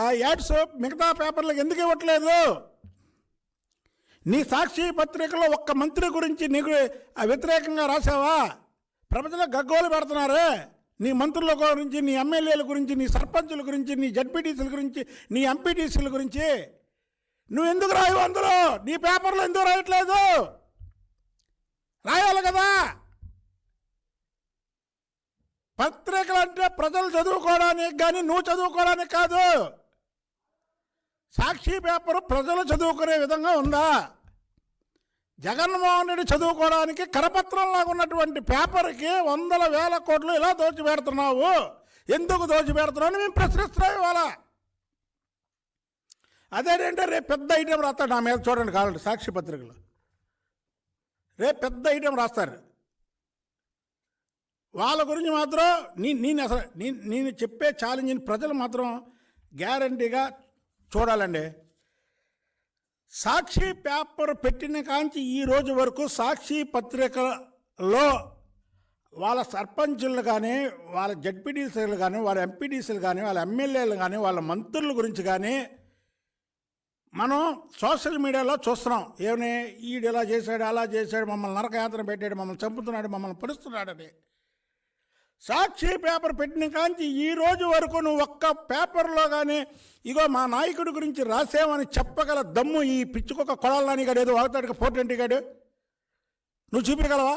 ఆ యాడ్స్ మిగతా పేపర్లకు ఎందుకు ఇవ్వట్లేదు? నీ సాక్షి పత్రికలో ఒక్క మంత్రి గురించి నీకు ఆ వ్యతిరేకంగా రాసావా? ప్రపంచంలో గగ్గోలు పెడుతున్నారు. నీ మంత్రుల గురించి నీ ఎమ్మెల్యేల గురించి నీ సర్పంచుల గురించి నీ జడ్పీటీసీల గురించి నీ ఎంపీటీసీల గురించి. నువ్వు ఎందుకు రాయవు అందులో? నీ పేపర్లో ఎందుకు రాయట్లేదు? రాయాలి కదా. పత్రికలు అంటే ప్రజలు చదువుకోవడానికి కానీ నువ్వు చదువుకోవడానికి కాదు. సాక్షి పేపర్ ప్రజలు చదువుకునే విధంగా ఉందా? జగన్మోహన్ రెడ్డి చదువుకోవడానికి కరపత్రంలాగా ఉన్నటువంటి పేపర్కి వందల వేల కోట్లు ఇలా దోచిపెడుతున్నావు. ఎందుకు దోచిపెడుతున్నావు అని మేము ప్రశ్నిస్తున్నాం ఇవాళ. అదేంటంటే రేపు పెద్ద ఐటెం రాస్తాడు నా మీద చూడండి కావాలంటే సాక్షి పత్రికలు. రేపు పెద్ద ఐటెం రాస్తారు. వాళ్ళ గురించి మాత్రం నేను అసలు నేను నేను చెప్పే ఛాలెంజ్ని ప్రజలు మాత్రం గ్యారంటీగా చూడాలండి. సాక్షి పేపర్ పెట్టిన కాంచి ఈ రోజు వరకు సాక్షి పత్రికలో వాళ్ళ సర్పంచులు కానీ వాళ్ళ జడ్పీటీసీలు కానీ వాళ్ళ ఎంపీటీసీలు కానీ వాళ్ళ ఎమ్మెల్యేలు కానీ వాళ్ళ మంత్రుల గురించి కానీ మనం సోషల్ మీడియాలో చూస్తున్నాం. ఏమని ఈడు ఇలా చేశాడు అలా చేశాడు మమ్మల్ని నరకయాత్ర పెట్టాడు మమ్మల్ని చంపుతున్నాడు మమ్మల్ని పరుస్తున్నాడని సాక్షి పేపర్ పెట్టిన కాంచి ఈ రోజు వరకు నువ్వు ఒక్క పేపర్లో కానీ ఇగో మా నాయకుడి గురించి రాసేవని చెప్పగల దమ్ము ఈ పిచ్చుకొక కొడాలని గాడు ఏదో వాగుతాడు ఫోర్ ట్వంటీ గాడు? నువ్వు చూపించగలవా?